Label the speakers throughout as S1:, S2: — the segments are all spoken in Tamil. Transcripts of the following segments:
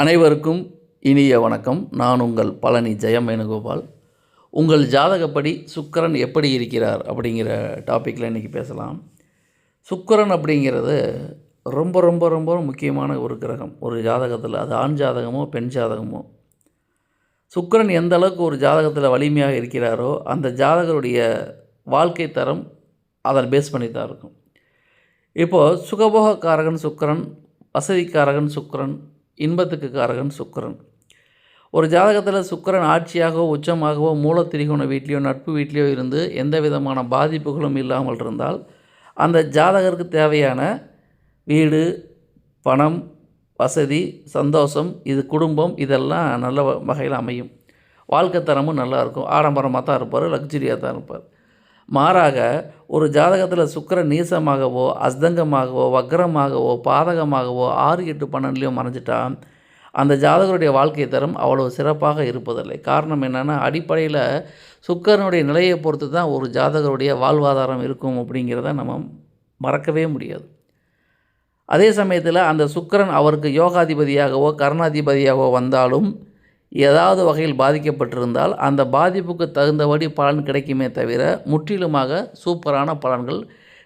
S1: அனைவருக்கும் இனிய வணக்கம். நான் உங்கள் பழனி ஜெயம் வேணுகோபால் உங்கள் ஜாதகப்படி சுக்கிரன் எப்படி இருக்கிறார் அப்படிங்கிற டாப்பிக்கில் இன்றைக்கி பேசலாம். சுக்கரன் அப்படிங்கிறது ரொம்ப ரொம்ப ரொம்ப முக்கியமான ஒரு கிரகம். ஒரு ஜாதகத்தில் அது ஆண் ஜாதகமோ பெண் ஜாதகமோ. சுக்கரன் எந்த அளவுக்கு ஒரு ஜாதகத்தில் வலிமையாக இருக்கிறாரோ அந்த ஜாதகருடைய வாழ்க்கை தரம் அதை பேஸ் பண்ணி தான் இருக்கும். இப்போது சுகபோகக்காரகன் சுக்கரன் வசதிக்காரகன் சுக்கரன் இன்பத்துக்கு காரகன் சுக்கிரன். ஒரு ஜாதகத்தில் சுக்கரன் ஆட்சியாகவோ உச்சமாகவோ மூலத்திரிகோண வீட்லேயோ நட்பு வீட்லேயோ இருந்து எந்த விதமான பாதிப்புகளும் இல்லாமல் இருந்தால் அந்த ஜாதகருக்கு தேவையான வீடு பணம் வசதி சந்தோஷம் இது குடும்பம் இதெல்லாம் நல்ல வகையில் அமையும். வாழ்க்கை தரமும் நல்லா இருக்கும். ஆடம்பரமாக தான் இருப்பார் லக்ஸுரியாக தான் இருப்பார். மாறாக ஒரு ஜாதகத்தில் சுக்கரன் நீசமாகவோ அஸ்தங்கமாகவோ வக்ரமாகவோ பாதகமாகவோ ஆறு எட்டு பன்னெண்டுலையோ மறைஞ்சிட்டா அந்த ஜாதகருடைய வாழ்க்கை தரம் அவ்வளோ சிறப்பாக இருப்பதில்லை. காரணம் என்னென்னா அடிப்படையில் சுக்கரனுடைய நிலையை பொறுத்து தான் ஒரு ஜாதகருடைய வாழ்வாதாரம் இருக்கும் அப்படிங்கிறத நம்ம மறக்கவே முடியாது. அதே சமயத்தில் அந்த சுக்கிரன் அவருக்கு யோகாதிபதியாகவோ கர்ணாதிபதியாகவோ வந்தாலும் ஏதாவது வகையில் பாதிக்கப்பட்டிருந்தால் அந்த பாதிப்புக்கு தகுந்தபடி பலன் கிடைக்குமே தவிர முற்றிலுமாக சூப்பரான பலன்கள்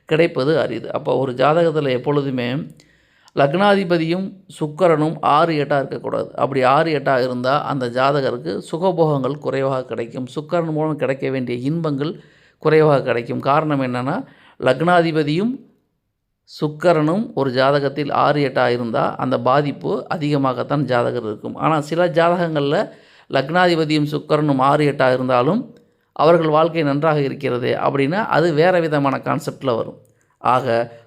S1: கிடைப்பது அரிது. அப்போ ஒரு ஜாதகத்தில் எப்பொழுதுமே லக்னாதிபதியும் சுக்கரனும் ஆறு எட்டாக இருக்கக்கூடாது. அப்படி ஆறு எட்டாக இருந்தால் அந்த ஜாதகருக்கு சுகபோகங்கள் குறைவாக கிடைக்கும். சுக்கரன் மூலம் கிடைக்க வேண்டிய இன்பங்கள் குறைவாக கிடைக்கும். காரணம் என்னென்னா லக்னாதிபதியும் சுக்கரனும் ஒரு ஜாதகத்தில் ஆறு எட்டாக இருந்தால் அந்த பாதிப்பு அதிகமாகத்தான் ஜாதகர் இருக்கும். ஆனால் சில ஜாதகங்களில் லக்னாதிபதியும் சுக்கரனும் ஆறு எட்டாக இருந்தாலும் அவர்கள் வாழ்க்கை நன்றாக இருக்கிறது அப்படின்னா அது வேறு விதமான கான்செப்டில் வரும். ஆக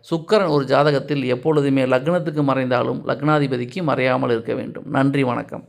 S1: சுக்கரன் ஒரு ஜாதகத்தில் எப்பொழுதுமே லக்னத்துக்கு மறைந்தாலும் லக்னாதிபதிக்கு மறையாமல் இருக்க வேண்டும். நன்றி வணக்கம்.